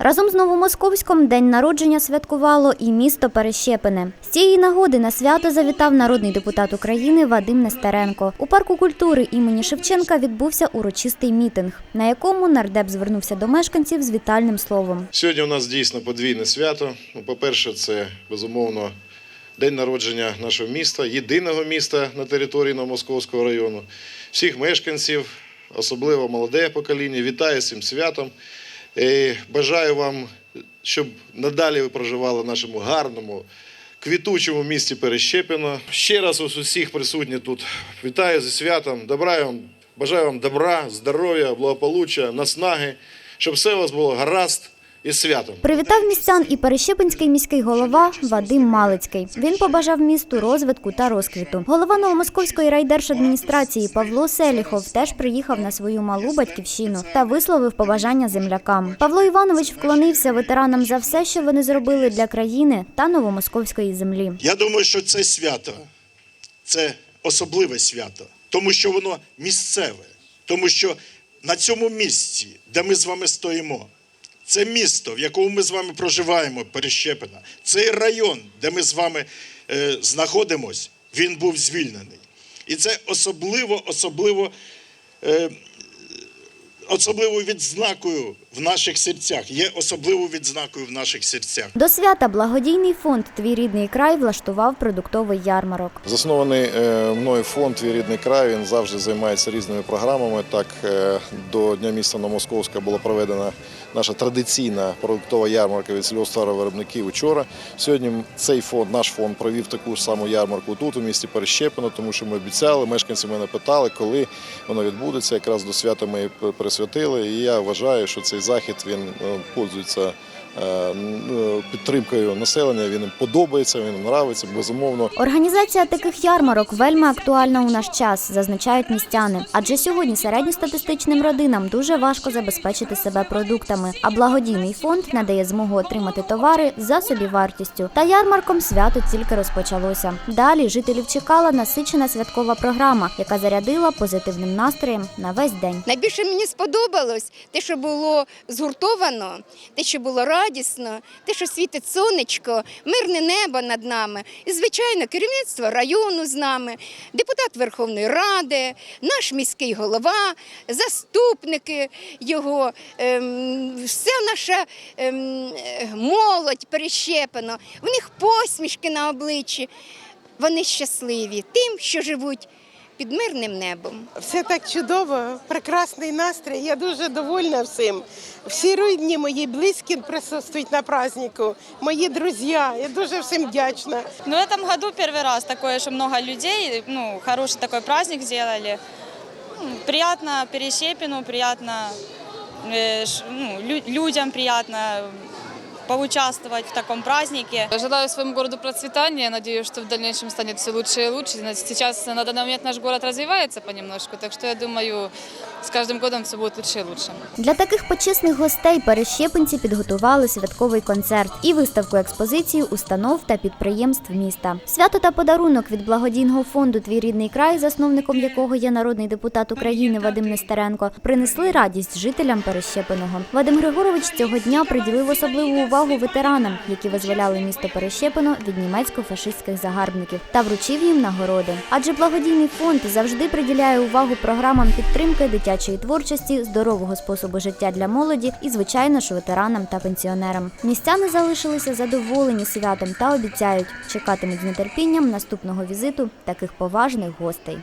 Разом з Новомосковськом день народження святкувало і місто Перещепине. З цієї нагоди на свято завітав народний депутат України Вадим Нестеренко. У парку культури імені Шевченка відбувся урочистий мітинг, на якому нардеп звернувся до мешканців з вітальним словом. Сьогодні у нас дійсно подвійне свято. Ну, По-перше, це безумовно день народження нашого міста, єдиного міста на території Новомосковського району. Всіх мешканців, особливо молоде покоління, вітаю цим святом. Бажаю вам, щоб надалі ви проживали в нашому гарному, квітучому місті Перещепіно. Ще раз вас усіх присутніх тут вітаю зі святом. Добра вам, бажаю вам добра, здоров'я, благополуччя, наснаги, щоб все у вас було гаразд і святом. Привітав містян і Перещепинський міський голова Вадим Малицький. Він побажав місту розвитку та розквіту. Голова Новомосковської райдержадміністрації Павло Селіхов теж приїхав на свою малу батьківщину та висловив побажання землякам. Павло Іванович вклонився ветеранам за все, що вони зробили для країни та новомосковської землі. Я думаю, що це свято це особливе свято, тому що воно місцеве, тому що на цьому місці, де ми з вами стоїмо, це місто, в якому ми з вами проживаємо, Перещепина, цей район, де ми з вами е, знаходимось, він був звільнений. І це особливо, особливо. Е, Особливою відзнакою в наших серцях є особливою відзнакою в наших серцях. До свята благодійний фонд Твій рідний край влаштував продуктовий ярмарок. Заснований е, мною фонд «Твій рідний край. Він завжди займається різними програмами. Так, е, до Дня міста Новомосковська була проведена наша традиційна продуктова ярмарка від сільгосптоваровиробників учора. Сьогодні цей фонд, наш фонд, провів таку ж саму ярмарку тут, у місті Перещепино, тому що ми обіцяли, мешканці мене питали, коли воно відбудеться. Якраз до свята ми присвятили. І я вважаю, що захід він е, пользується підтримкою населення. Він їм подобається, він їм нравиться, безумовно. Організація таких ярмарок вельми актуальна у наш час, зазначають містяни. Адже сьогодні середньостатистичним родинам дуже важко забезпечити себе продуктами, а благодійний фонд надає змогу отримати товари за собівартістю. Та ярмарком свято тільки розпочалося. Далі жителів чекала насичена святкова програма, яка зарядила позитивним настроєм на весь день. Найбільше мені сподобалось те, що було згуртовано, те, що було радісно, те, що світить сонечко, мирне небо над нами. І, звичайно, керівництво району з нами, депутат Верховної Ради, наш міський голова, заступники його, ем, вся наша ем, молодь перещепена. В них посмішки на обличчі. Вони щасливі тим, що живуть під мирним небом. Все так чудово, прекрасний настрій. Я дуже довольна всім. Всі рідні мої близькі присутствують на празднику, мої друзі. Я дуже всім вдячна. Ну, в этом году первый раз такое, что много людей, ну, хороший такой праздник сделали. Ну, Приятно Перещепину, приятно э, ш- ну, лю- людям приятно поучаствовать в таком празднике. Желаю своему городу процветания. Я надеюсь, что в дальнейшем станет все лучше и лучше. Сейчас на данный момент наш город развивается понемножку, так что я думаю, с каждым годом все будет лучше и лучше. Для таких почесних гостей перещепинці підготували святковий концерт і виставку експозиції установ та підприємств міста. Свято та подарунок від благодійного фонду Твій рідний край, засновником якого є народний депутат України Вадим Нестеренко, принесли радість жителям Перещепиного. Вадим Григорович цього дня приділив особливу увагу ветеранам, які визволяли місто Перещепино від німецько-фашистських загарбників, та вручив їм нагороди. Адже благодійний фонд завжди приділяє увагу програмам підтримки дитячої творчості, здорового способу життя для молоді і, звичайно ж, ветеранам та пенсіонерам. Містяни залишилися задоволені святом та обіцяють, чекатимуть з нетерпінням наступного візиту таких поважних гостей.